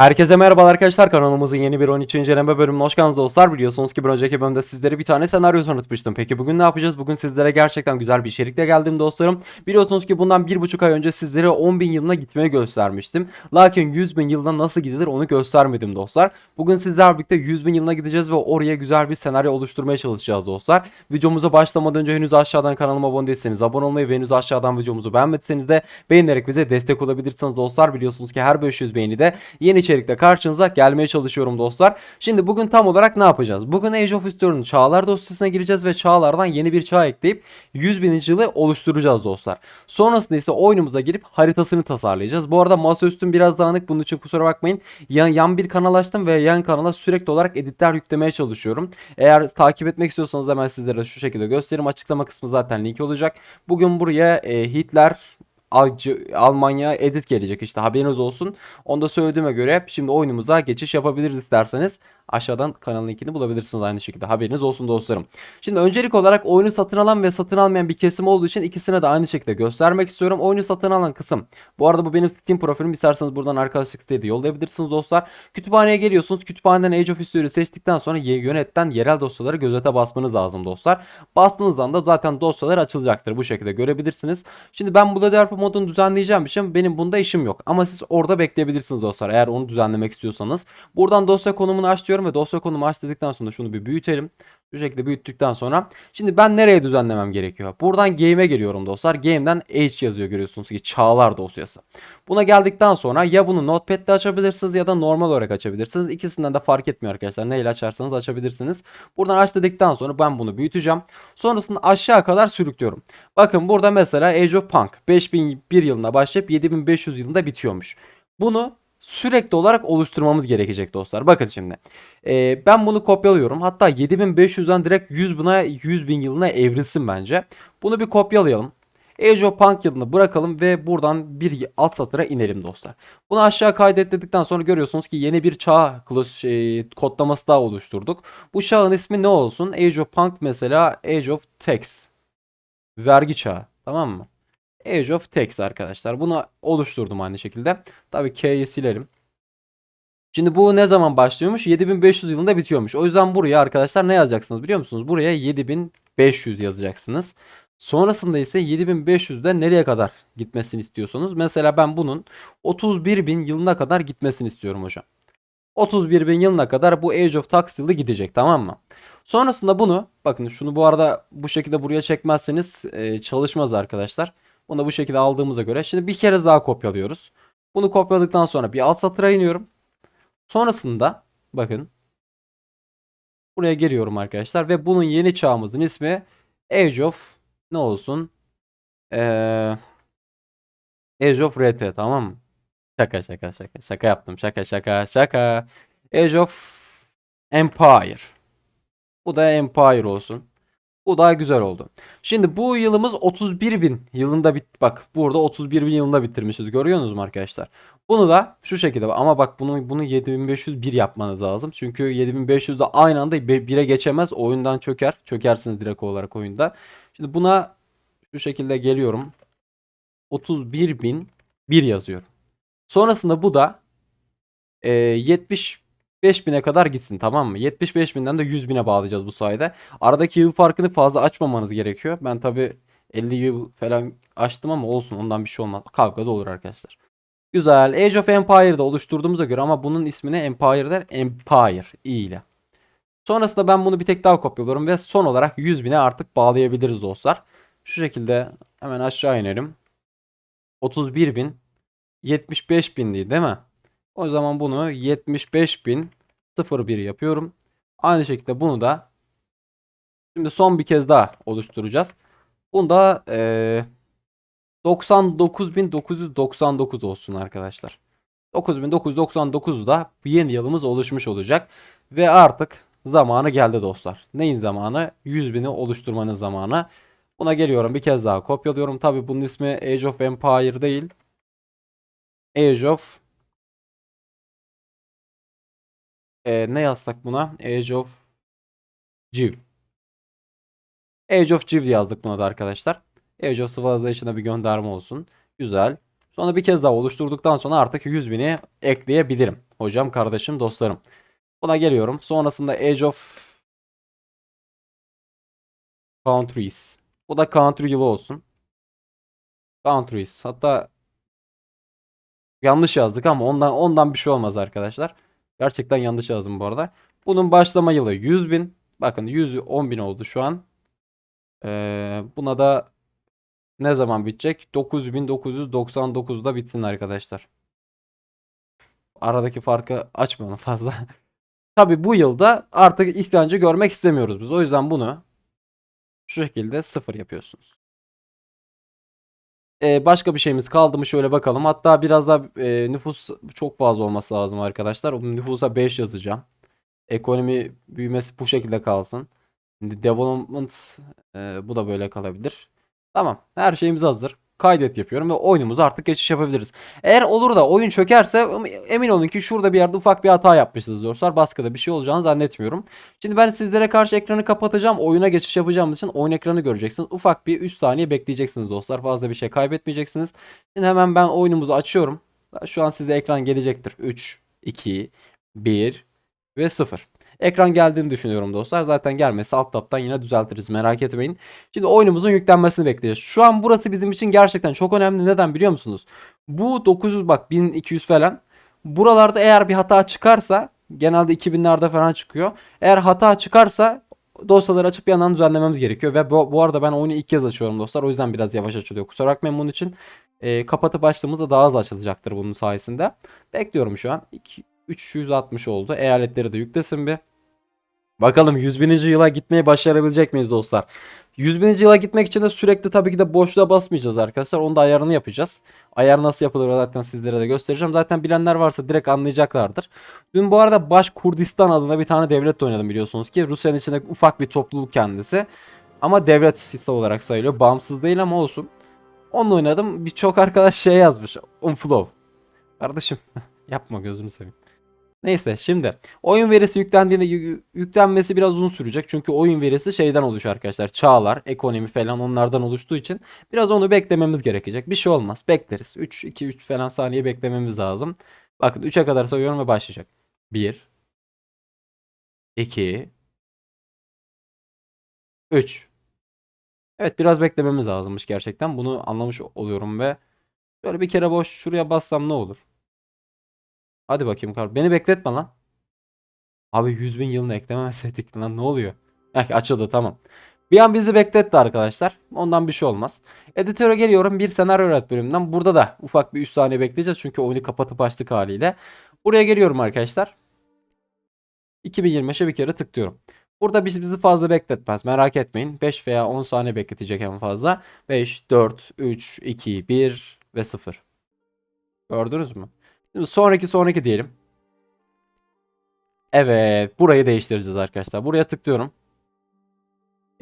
Herkese merhaba arkadaşlar kanalımızın yeni bir 13. inceleme bölümüne hoş geldiniz dostlar. Biliyorsunuz ki bir önceki bölümde sizlere bir tane senaryo tanıtmıştım. Peki bugün ne yapacağız? Bugün sizlere gerçekten güzel bir içerikle geldim dostlarım. Biliyorsunuz ki bundan bir buçuk ay önce sizlere 10.000 yılına gitmeyi göstermiştim. Lakin 100.000 yılına nasıl gidilir onu göstermedim dostlar. Bugün sizlerle birlikte 100.000 yılına gideceğiz ve oraya güzel bir senaryo oluşturmaya çalışacağız dostlar. Videomuza başlamadan önce henüz aşağıdan kanalıma abone değilseniz abone olmayı ve henüz aşağıdan videomuzu beğenmediyseniz de beğenerek bize destek olabilirsiniz dostlar. Biliyorsunuz ki her 500 beğeni de yeni içerikle karşınıza gelmeye çalışıyorum dostlar. Şimdi bugün tam olarak ne yapacağız? Bugün Age of History'nin çağlar dosyasına gireceğiz ve çağlardan yeni bir çağ ekleyip 100 bin yılı oluşturacağız dostlar. Sonrasında ise oyunumuza girip haritasını tasarlayacağız. Bu arada masaüstüm biraz dağınık bunun için kusura bakmayın. Yan, yan bir kanal açtım ve yan kanala sürekli olarak editler yüklemeye çalışıyorum. Eğer takip etmek istiyorsanız hemen sizlere şu şekilde göstereyim. Açıklama kısmı zaten linki olacak. Bugün buraya e, Hitler Almanya edit gelecek işte haberiniz olsun. Onu da söylediğime göre şimdi oyunumuza geçiş yapabiliriz isterseniz aşağıdan kanalın linkini bulabilirsiniz aynı şekilde haberiniz olsun dostlarım. Şimdi öncelik olarak oyunu satın alan ve satın almayan bir kesim olduğu için ikisine de aynı şekilde göstermek istiyorum. Oyunu satın alan kısım. Bu arada bu benim Steam profilim isterseniz buradan arkadaşlık siteye yollayabilirsiniz dostlar. Kütüphaneye geliyorsunuz. Kütüphaneden Age of History seçtikten sonra yönetten yerel dosyaları gözete basmanız lazım dostlar. Bastığınızdan da zaten dosyalar açılacaktır. Bu şekilde görebilirsiniz. Şimdi ben bu DDR modunu düzenleyeceğim için benim bunda işim yok. Ama siz orada bekleyebilirsiniz dostlar eğer onu düzenlemek istiyorsanız. Buradan dosya konumunu aç diyorum ve dosya konumu aç dedikten sonra şunu bir büyütelim. Bu şekilde büyüttükten sonra şimdi ben nereye düzenlemem gerekiyor? Buradan game'e geliyorum dostlar. Game'den H yazıyor görüyorsunuz ki çağlar dosyası. Buna geldikten sonra ya bunu notepad'de açabilirsiniz ya da normal olarak açabilirsiniz. İkisinden de fark etmiyor arkadaşlar. Neyle açarsanız açabilirsiniz. Buradan aç dedikten sonra ben bunu büyüteceğim. Sonrasında aşağı kadar sürüklüyorum. Bakın burada mesela Age of Punk 5001 yılında başlayıp 7500 yılında bitiyormuş. Bunu sürekli olarak oluşturmamız gerekecek dostlar. Bakın şimdi. Ee, ben bunu kopyalıyorum. Hatta 7500'den direkt 100 buna 100 bin yılına evrilsin bence. Bunu bir kopyalayalım. Age of Punk yılını bırakalım ve buradan bir alt satıra inelim dostlar. Bunu aşağı kaydet dedikten sonra görüyorsunuz ki yeni bir çağ klos- şey, kodlaması daha oluşturduk. Bu çağın ismi ne olsun? Age of Punk mesela Age of Tax. Vergi çağı. Tamam mı? Age of Tax arkadaşlar. Bunu oluşturdum aynı şekilde. Tabii K'yi silerim. Şimdi bu ne zaman başlıyormuş? 7500 yılında bitiyormuş. O yüzden buraya arkadaşlar ne yazacaksınız biliyor musunuz? Buraya 7500 yazacaksınız. Sonrasında ise 7500'de nereye kadar gitmesini istiyorsanız. Mesela ben bunun 31.000 yılına kadar gitmesini istiyorum hocam. 31.000 yılına kadar bu Age of Tax yılı gidecek tamam mı? Sonrasında bunu bakın şunu bu arada bu şekilde buraya çekmezseniz çalışmaz arkadaşlar. Bunu bu şekilde aldığımıza göre şimdi bir kere daha kopyalıyoruz. Bunu kopyaladıktan sonra bir alt satıra iniyorum. Sonrasında bakın buraya geliyorum arkadaşlar ve bunun yeni çağımızın ismi Age of ne olsun? Ee, Age of RT tamam mı? Şaka şaka şaka şaka yaptım şaka şaka şaka. Age of Empire. Bu da Empire olsun. Bu daha güzel oldu. Şimdi bu yılımız 31.000 yılında bit bak burada 31.000 yılında bitirmişiz. Görüyorsunuz mu arkadaşlar? Bunu da şu şekilde ama bak bunu bunu 7501 yapmanız lazım. Çünkü 7500 de aynı anda 1'e geçemez. Oyundan çöker. Çökersiniz direkt olarak oyunda. Şimdi buna şu şekilde geliyorum. 31.001 yazıyorum. Sonrasında bu da e, 75.000'e kadar gitsin tamam mı? 75.000'den de 100.000'e bağlayacağız bu sayede. Aradaki yıl farkını fazla açmamanız gerekiyor. Ben tabi 50 yıl falan açtım ama olsun ondan bir şey olmaz. Kavga da olur arkadaşlar. Güzel. Age of Empire'da oluşturduğumuza göre ama bunun ismini Empire der. Empire i ile. Sonrasında ben bunu bir tek daha kopyalıyorum ve son olarak 100.000'e artık bağlayabiliriz dostlar. Şu şekilde hemen aşağı inelim. 31.000 75.000 değil değil mi? O zaman bunu 75.000 01 yapıyorum. Aynı şekilde bunu da şimdi son bir kez daha oluşturacağız. Bunu da eee 99.999 olsun arkadaşlar. 9999'da yeni yılımız oluşmuş olacak. Ve artık zamanı geldi dostlar. Neyin zamanı? 100.000'i oluşturmanın zamanı. Buna geliyorum bir kez daha kopyalıyorum. Tabi bunun ismi Age of Empire değil. Age of Ee, ne yazsak buna? Age of Civ. Age of Civ yazdık buna da arkadaşlar. Age of Civilization'a bir gönderme olsun. Güzel. Sonra bir kez daha oluşturduktan sonra artık 100.000'i ekleyebilirim. hocam, kardeşim, dostlarım. Buna geliyorum. Sonrasında Age of Countries. Bu da country yılı olsun. Countries. Hatta yanlış yazdık ama ondan ondan bir şey olmaz arkadaşlar. Gerçekten yanlış yazdım bu arada. Bunun başlama yılı 100 bin. Bakın 110 bin oldu şu an. Ee, buna da ne zaman bitecek? 9999'da bitsin arkadaşlar. Aradaki farkı açmayalım fazla. Tabi bu yılda artık istancı görmek istemiyoruz biz. O yüzden bunu şu şekilde sıfır yapıyorsunuz. Ee, başka bir şeyimiz kaldı mı şöyle bakalım. Hatta biraz daha e, nüfus çok fazla olması lazım arkadaşlar. O nüfusa 5 yazacağım. Ekonomi büyümesi bu şekilde kalsın. Şimdi Development e, bu da böyle kalabilir. Tamam. Her şeyimiz hazır. Kaydet yapıyorum ve oyunumuza artık geçiş yapabiliriz. Eğer olur da oyun çökerse emin olun ki şurada bir yerde ufak bir hata yapmışsınız dostlar. Baskıda bir şey olacağını zannetmiyorum. Şimdi ben sizlere karşı ekranı kapatacağım. Oyuna geçiş yapacağım için oyun ekranı göreceksiniz. Ufak bir 3 saniye bekleyeceksiniz dostlar. Fazla bir şey kaybetmeyeceksiniz. Şimdi hemen ben oyunumuzu açıyorum. Şu an size ekran gelecektir. 3, 2, 1 ve 0. Ekran geldiğini düşünüyorum dostlar. Zaten gelmesi alt taptan yine düzeltiriz merak etmeyin. Şimdi oyunumuzun yüklenmesini bekleyeceğiz. Şu an burası bizim için gerçekten çok önemli. Neden biliyor musunuz? Bu 900 bak 1200 falan. Buralarda eğer bir hata çıkarsa genelde 2000'lerde falan çıkıyor. Eğer hata çıkarsa dosyaları açıp yandan düzenlememiz gerekiyor. Ve bu, bu arada ben oyunu ilk kez açıyorum dostlar. O yüzden biraz yavaş açılıyor. Kusura bakmayın bunun için. E, kapatıp açtığımızda daha hızlı açılacaktır bunun sayesinde. Bekliyorum şu an. 2, 360 oldu. Eyaletleri de yüklesin bir. Bakalım 100 bininci yıla gitmeyi başarabilecek miyiz dostlar? 100 bininci yıla gitmek için de sürekli tabii ki de boşluğa basmayacağız arkadaşlar. Onun da ayarını yapacağız. Ayar nasıl yapılır zaten sizlere de göstereceğim. Zaten bilenler varsa direkt anlayacaklardır. Dün bu arada Baş Kurdistan adında bir tane devlet oynadım biliyorsunuz ki. Rusya'nın içinde ufak bir topluluk kendisi. Ama devlet hisse olarak sayılıyor. Bağımsız değil ama olsun. Onunla oynadım. Birçok arkadaş şey yazmış. Unflow. Kardeşim yapma gözünü seveyim. Neyse şimdi oyun verisi yüklendiğinde yü- yüklenmesi biraz uzun sürecek. Çünkü oyun verisi şeyden oluşuyor arkadaşlar. Çağlar, ekonomi falan onlardan oluştuğu için biraz onu beklememiz gerekecek. Bir şey olmaz. Bekleriz. 3 2 3 falan saniye beklememiz lazım. Bakın 3'e kadar sayıyorum ve başlayacak. 1 2 3 Evet biraz beklememiz lazımmış gerçekten. Bunu anlamış oluyorum ve şöyle bir kere boş şuraya bassam ne olur? Hadi bakayım kar. Beni bekletme lan. Abi 100 bin yılını eklememeseydik lan ne oluyor? Heh, açıldı tamam. Bir an bizi bekletti arkadaşlar. Ondan bir şey olmaz. Editöre geliyorum. Bir senaryo üret bölümünden. Burada da ufak bir 3 saniye bekleyeceğiz. Çünkü oyunu kapatıp açtık haliyle. Buraya geliyorum arkadaşlar. 2025'e bir kere tıklıyorum. Burada bizi fazla bekletmez. Merak etmeyin. 5 veya 10 saniye bekletecek en fazla. 5, 4, 3, 2, 1 ve 0. Gördünüz mü? Sonraki sonraki diyelim. Evet. Burayı değiştireceğiz arkadaşlar. Buraya tıklıyorum.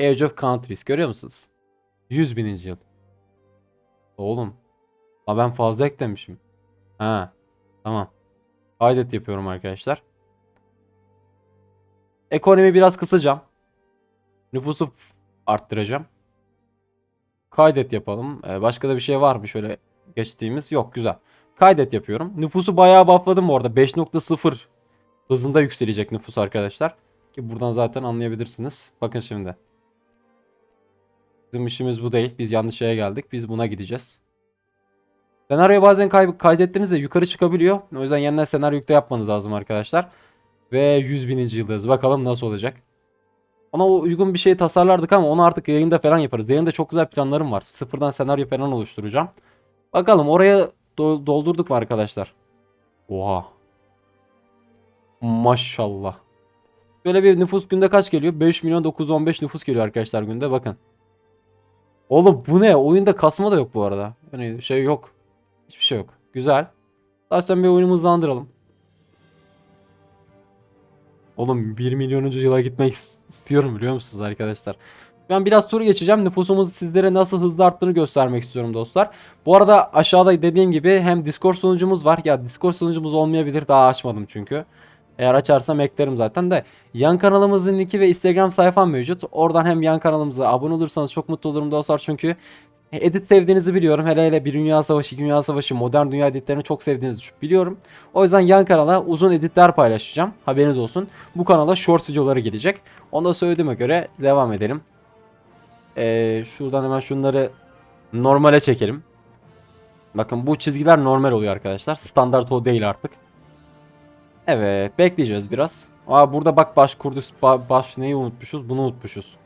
Age of Countries. Görüyor musunuz? 100 bininci yıl. Oğlum. Ha ben fazla eklemişim. Ha. Tamam. Kaydet yapıyorum arkadaşlar. Ekonomi biraz kısacağım. Nüfusu arttıracağım. Kaydet yapalım. Ee, başka da bir şey var mı şöyle geçtiğimiz? Yok güzel. Kaydet yapıyorum. Nüfusu bayağı buffladım bu arada. 5.0 hızında yükselecek nüfus arkadaşlar. Ki buradan zaten anlayabilirsiniz. Bakın şimdi. Bizim işimiz bu değil. Biz yanlış şeye geldik. Biz buna gideceğiz. Senaryo bazen kay kaydettiğinizde yukarı çıkabiliyor. O yüzden yeniden senaryo yükle yapmanız lazım arkadaşlar. Ve 100 bininci yıldayız. Bakalım nasıl olacak. Ona uygun bir şey tasarlardık ama onu artık yayında falan yaparız. Yayında çok güzel planlarım var. Sıfırdan senaryo falan oluşturacağım. Bakalım oraya do- doldurduk mu arkadaşlar? Oha. Maşallah. Böyle bir nüfus günde kaç geliyor? 5 milyon 915 nüfus geliyor arkadaşlar günde bakın. Oğlum bu ne? Oyunda kasma da yok bu arada. Yani şey yok. Hiçbir şey yok. Güzel. Zaten bir oyunu hızlandıralım. Oğlum 1 milyonuncu yıla gitmek is- istiyorum biliyor musunuz arkadaşlar? Ben biraz tur geçeceğim. Nüfusumuz sizlere nasıl hızlı arttığını göstermek istiyorum dostlar. Bu arada aşağıda dediğim gibi hem Discord sunucumuz var. Ya Discord sunucumuz olmayabilir. Daha açmadım çünkü. Eğer açarsam eklerim zaten de. Yan kanalımızın linki ve Instagram sayfam mevcut. Oradan hem yan kanalımıza abone olursanız çok mutlu olurum dostlar. Çünkü Edit sevdiğinizi biliyorum. Hele hele bir Dünya Savaşı, İki Dünya Savaşı, modern dünya editlerini çok sevdiğinizi biliyorum. O yüzden yan kanala uzun editler paylaşacağım. Haberiniz olsun. Bu kanala short videoları gelecek. Onu da söylediğime göre devam edelim. Ee, şuradan hemen şunları normale çekelim. Bakın bu çizgiler normal oluyor arkadaşlar. Standart o değil artık. Evet bekleyeceğiz biraz. Aa burada bak baş kurdus ba- baş neyi unutmuşuz? Bunu unutmuşuz.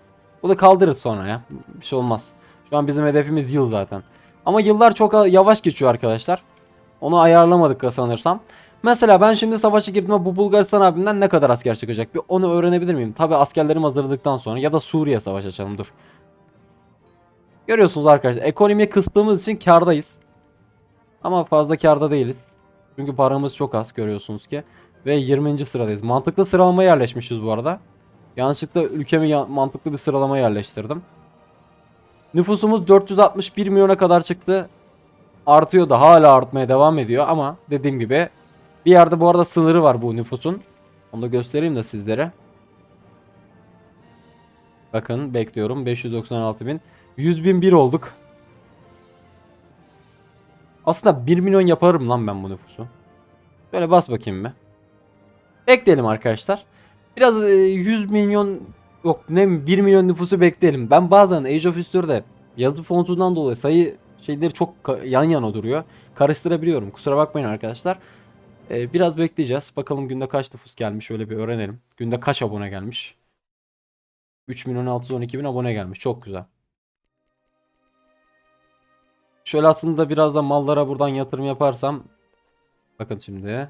Bu da kaldırırız sonra ya. Bir şey olmaz. Şu an bizim hedefimiz yıl zaten. Ama yıllar çok yavaş geçiyor arkadaşlar. Onu ayarlamadık sanırsam. Mesela ben şimdi savaşa girdiğimde bu Bulgaristan abimden ne kadar asker çıkacak? Bir onu öğrenebilir miyim? Tabi askerlerimi hazırladıktan sonra ya da Suriye savaş açalım dur. Görüyorsunuz arkadaşlar ekonomiyi kıstığımız için kardayız. Ama fazla karda değiliz. Çünkü paramız çok az görüyorsunuz ki. Ve 20. sıradayız. Mantıklı sıralama yerleşmişiz bu arada. Yanlışlıkla ülkemi mantıklı bir sıralama yerleştirdim. Nüfusumuz 461 milyona kadar çıktı. Artıyor da hala artmaya devam ediyor ama dediğim gibi bir yerde bu arada sınırı var bu nüfusun. Onu da göstereyim de sizlere. Bakın bekliyorum 596 bin. 100 bin bir olduk. Aslında 1 milyon yaparım lan ben bu nüfusu. Böyle bas bakayım bir. Bekleyelim arkadaşlar. Biraz e, 100 milyon yok ne 1 milyon nüfusu bekleyelim. Ben bazen Age of History'de yazı fontundan dolayı sayı şeyleri çok yan yana duruyor. Karıştırabiliyorum. Kusura bakmayın arkadaşlar. E, biraz bekleyeceğiz. Bakalım günde kaç nüfus gelmiş öyle bir öğrenelim. Günde kaç abone gelmiş. 3 milyon 612 bin abone gelmiş. Çok güzel. Şöyle aslında biraz da mallara buradan yatırım yaparsam bakın şimdi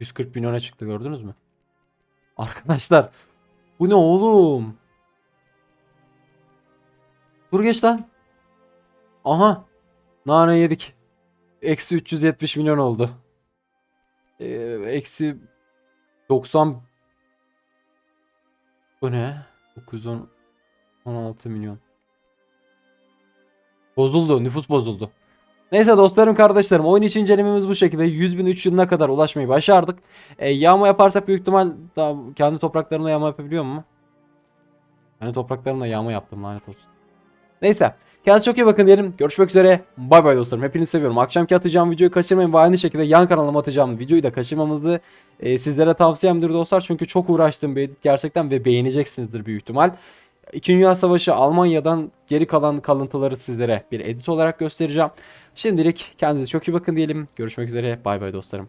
140 milyona çıktı gördünüz mü? Arkadaşlar bu ne oğlum? Dur geç lan. Aha. Nane yedik. Eksi 370 milyon oldu. Ee, eksi 90 Bu ne? 916 milyon. Bozuldu. Nüfus bozuldu. Neyse dostlarım kardeşlerim oyun için incelememiz bu şekilde 100 bin 3 yılına kadar ulaşmayı başardık. E, yağma yaparsak büyük ihtimal daha kendi topraklarında yağma yapabiliyor mu? Kendi topraklarında yağma yaptım lanet olsun. Neyse kendinize çok iyi bakın diyelim. Görüşmek üzere. Bay bay dostlarım. Hepinizi seviyorum. Akşamki atacağım videoyu kaçırmayın ve aynı şekilde yan kanalıma atacağım videoyu da kaçırmamanızı e, sizlere tavsiyemdir dostlar. Çünkü çok uğraştığım bir edit gerçekten ve beğeneceksinizdir büyük ihtimal. İkinci Dünya Savaşı Almanya'dan geri kalan kalıntıları sizlere bir edit olarak göstereceğim. Şimdilik kendinize çok iyi bakın diyelim. Görüşmek üzere. Bay bay dostlarım.